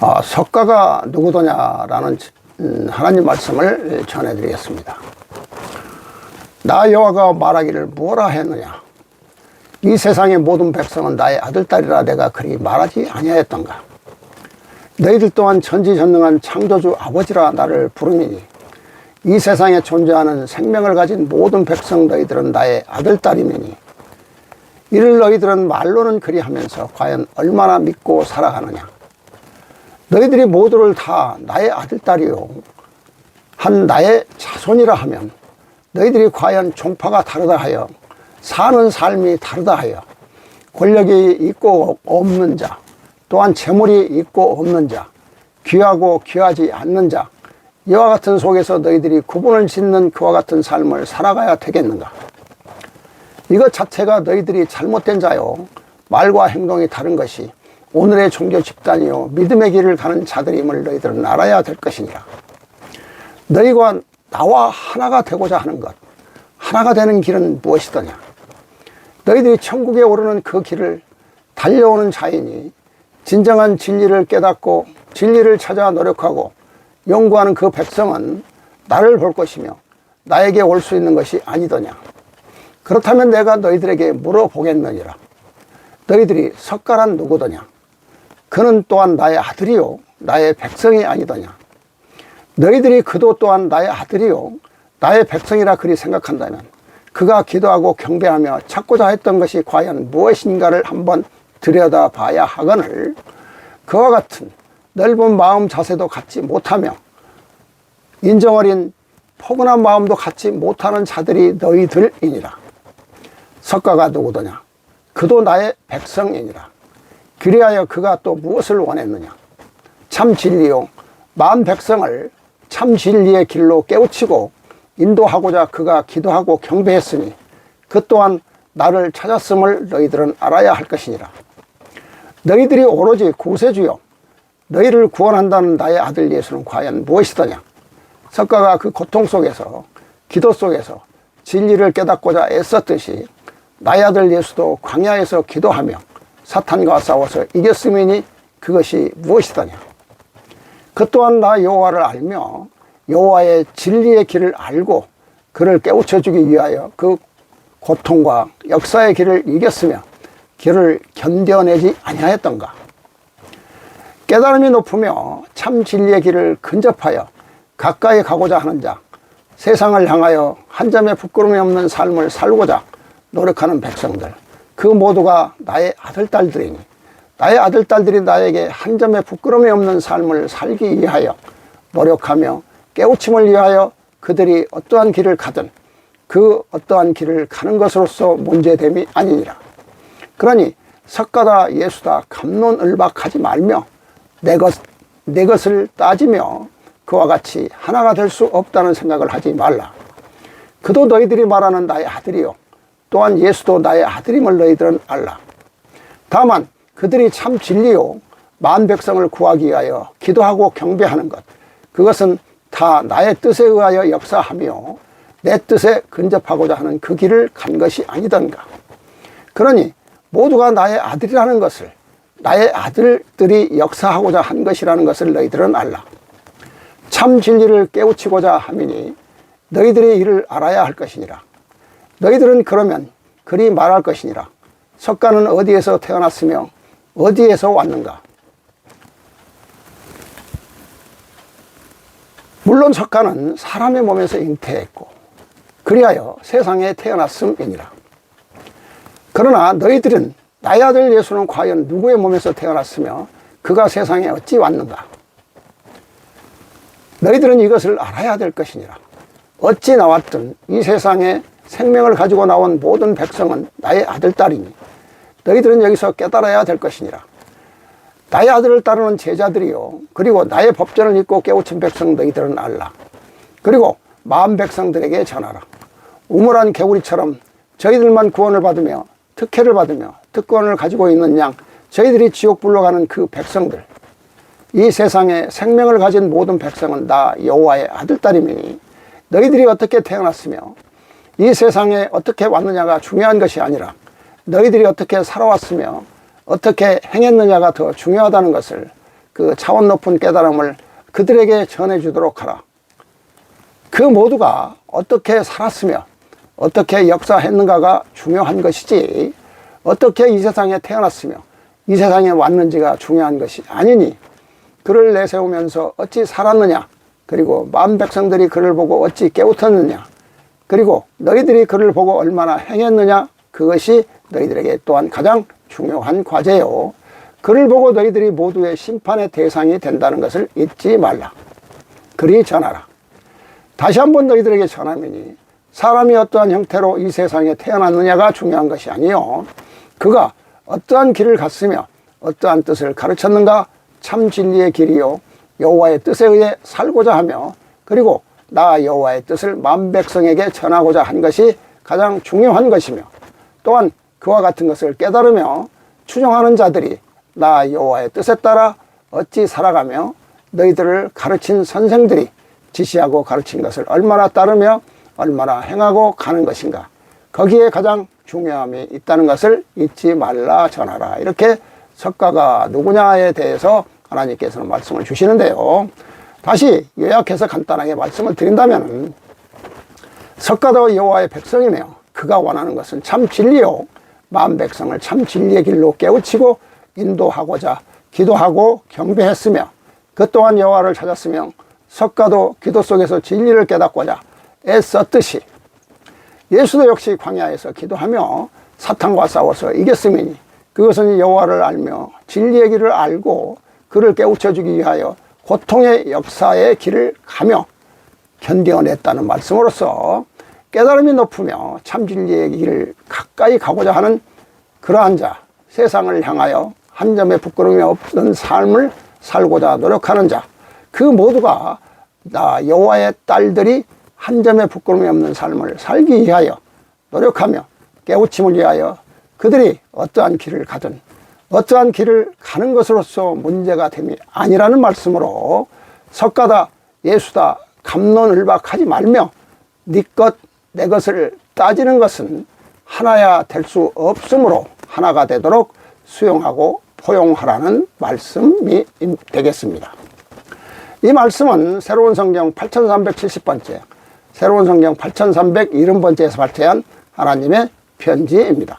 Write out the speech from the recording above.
아, 석가가 누구더냐라는 음, 하나님 말씀을 전해드리겠습니다. 나 여호와가 말하기를 뭐라 했느냐? 이 세상의 모든 백성은 나의 아들딸이라 내가 그리 말하지 아니하였던가? 너희들 또한 전지전능한 창조주 아버지라 나를 부르미니 이 세상에 존재하는 생명을 가진 모든 백성 너희들은 나의 아들딸이니 이를 너희들은 말로는 그리하면서 과연 얼마나 믿고 살아가느냐? 너희들이 모두를 다 나의 아들 딸이요. 한 나의 자손이라 하면 너희들이 과연 종파가 다르다 하여 사는 삶이 다르다 하여 권력이 있고 없는 자 또한 재물이 있고 없는 자 귀하고 귀하지 않는 자 이와 같은 속에서 너희들이 구분을 짓는 그와 같은 삶을 살아가야 되겠는가? 이것 자체가 너희들이 잘못된 자요. 말과 행동이 다른 것이 오늘의 종교 집단이요. 믿음의 길을 가는 자들임을 너희들은 알아야 될 것이니라. 너희가 나와 하나가 되고자 하는 것 하나가 되는 길은 무엇이더냐? 너희들이 천국에 오르는 그 길을 달려오는 자이니 진정한 진리를 깨닫고 진리를 찾아 노력하고 연구하는 그 백성은 나를 볼 것이며 나에게 올 수 있는 것이 아니더냐? 그렇다면 내가 너희들에게 물어보겠느니라. 너희들이 석가란 누구더냐 그는 또한 나의 아들이요 나의 백성이 아니더냐. 너희들이 그도 또한 나의 아들이요 나의 백성이라 그리 생각한다면 그가 기도하고 경배하며 찾고자 했던 것이 과연 무엇인가를 한번 들여다 봐야 하거늘. 그와 같은 넓은 마음 자세도 갖지 못하며 인정어린 포근한 마음도 갖지 못하는 자들이 너희들이니라. 석가가 누구더냐? 그도 나의 백성이니라 그리하여 그가 또 무엇을 원했느냐? 참 진리요. 만 백성을 참 진리의 길로 깨우치고 인도하고자 그가 기도하고 경배했으니 그 또한 나를 찾았음을 너희들은 알아야 할 것이니라. 너희들이 오로지 구세주여 너희를 구원한다는 나의 아들 예수는 과연 무엇이더냐? 석가가 그 고통 속에서 기도 속에서 진리를 깨닫고자 애썼듯이 나의 아들 예수도 광야에서 기도하며 사탄과 싸워서 이겼음이니 그것이 무엇이더냐? 그 또한 나 여호와를 알며 여호와의 진리의 길을 알고 그를 깨우쳐 주기 위하여 그 고통과 역사의 길을 이겼으며 길을 견뎌내지 아니하였던가? 깨달음이 높으며 참 진리의 길을 근접하여 가까이 가고자 하는 자 세상을 향하여 한 점의 부끄러움이 없는 삶을 살고자 노력하는 백성들 그 모두가 나의 아들 딸들이니 나의 아들 딸들이 나에게 한 점의 부끄러움이 없는 삶을 살기 위하여 노력하며 깨우침을 위하여 그들이 어떠한 길을 가든 그 어떠한 길을 가는 것으로서 문제됨이 아니니라. 그러니 석가다 예수다 감론을박하지 말며 내 것, 내 것을 따지며 그와 같이 하나가 될 수 없다는 생각을 하지 말라. 그도 너희들이 말하는 나의 아들이요. 또한 예수도 나의 아들임을 너희들은 알라. 다만 그들이 참 진리요. 만 백성을 구하기 위하여 기도하고 경배하는 것. 그것은 다 나의 뜻에 의하여 역사하며 내 뜻에 근접하고자 하는 그 길을 간 것이 아니던가. 그러니 모두가 나의 아들이라는 것을 나의 아들들이 역사하고자 한 것이라는 것을 너희들은 알라. 참 진리를 깨우치고자 함이니 너희들이 이를 알아야 할 것이니라. 너희들은 그러면 그리 말할 것이니라. 석가는 어디에서 태어났으며 어디에서 왔는가? 물론 석가는 사람의 몸에서 잉태했고 그리하여 세상에 태어났음이니라. 그러나 너희들은 나의 아들 예수는 과연 누구의 몸에서 태어났으며 그가 세상에 어찌 왔는가? 너희들은 이것을 알아야 될 것이니라. 어찌 나왔든 이 세상에 생명을 가지고 나온 모든 백성은 나의 아들, 딸이니 너희들은 여기서 깨달아야 될 것이니라. 나의 아들을 따르는 제자들이요. 그리고 나의 법전을 읽고 깨우친 백성 너희들은 알라. 그리고 마음 백성들에게 전하라. 우물한 개구리처럼 저희들만 구원을 받으며 특혜를 받으며 특권을 가지고 있는 양 저희들이 지옥불로 가는 그 백성들 이 세상에 생명을 가진 모든 백성은 나 여호와의 아들딸이니 너희들이 어떻게 태어났으며 이 세상에 어떻게 왔느냐가 중요한 것이 아니라 너희들이 어떻게 살아왔으며 어떻게 행했느냐가 더 중요하다는 것을 그 차원 높은 깨달음을 그들에게 전해 주도록 하라. 그 모두가 어떻게 살았으며 어떻게 역사했는가가 중요한 것이지 어떻게 이 세상에 태어났으며 이 세상에 왔는지가 중요한 것이 아니니 그를 내세우면서 어찌 살았느냐 그리고 만 백성들이 그를 보고 어찌 깨우쳤느냐 그리고 너희들이 그를 보고 얼마나 행했느냐? 그것이 너희들에게 또한 가장 중요한 과제요. 그를 보고 너희들이 모두의 심판의 대상이 된다는 것을 잊지 말라. 그리 전하라. 다시 한번 너희들에게 전하미니 사람이 어떠한 형태로 이 세상에 태어났느냐가 중요한 것이 아니요. 그가 어떠한 길을 갔으며 어떠한 뜻을 가르쳤는가? 참 진리의 길이요. 여호와의 뜻에 의해 살고자 하며 그리고 나 여호와의 뜻을 만 백성에게 전하고자 한 것이 가장 중요한 것이며 또한 그와 같은 것을 깨달으며 추종하는 자들이 나 여호와의 뜻에 따라 어찌 살아가며 너희들을 가르친 선생들이 지시하고 가르친 것을 얼마나 따르며 얼마나 행하고 가는 것인가. 거기에 가장 중요함이 있다는 것을 잊지 말라 전하라. 이렇게 석가가 누구냐에 대해서 하나님께서는 말씀을 주시는데요 다시 요약해서 간단하게 말씀을 드린다면 석가도 여호와의 백성이며 그가 원하는 것은 참 진리요. 마음 백성을 참 진리의 길로 깨우치고 인도하고자 기도하고 경배했으며 그 또한 여호와를 찾았으며 석가도 기도 속에서 진리를 깨닫고자 애썼듯이 예수도 역시 광야에서 기도하며 사탄과 싸워서 이겼음이니 그것은 여호와를 알며 진리의 길을 알고 그를 깨우쳐 주기 위하여 고통의 역사의 길을 가며 견뎌냈다는 말씀으로써 깨달음이 높으며 참 진리의 길을 가까이 가고자 하는 그러한 자 세상을 향하여 한 점의 부끄러움이 없는 삶을 살고자 노력하는 자 그 모두가 나 여호와의 딸들이 한 점의 부끄러움이 없는 삶을 살기 위하여 노력하며 깨우침을 위하여 그들이 어떠한 길을 가든 어떠한 길을 가는 것으로서 문제가 됨이 아니라는 말씀으로 석가다 예수다 감론을박하지 말며 네 것 내 것을 따지는 것은 하나야 될 수 없으므로 하나가 되도록 수용하고 포용하라는 말씀이 되겠습니다. 이 말씀은 새로운 성경 8370번째 새로운 성경 8370번째에서 발표한 하나님의 편지입니다.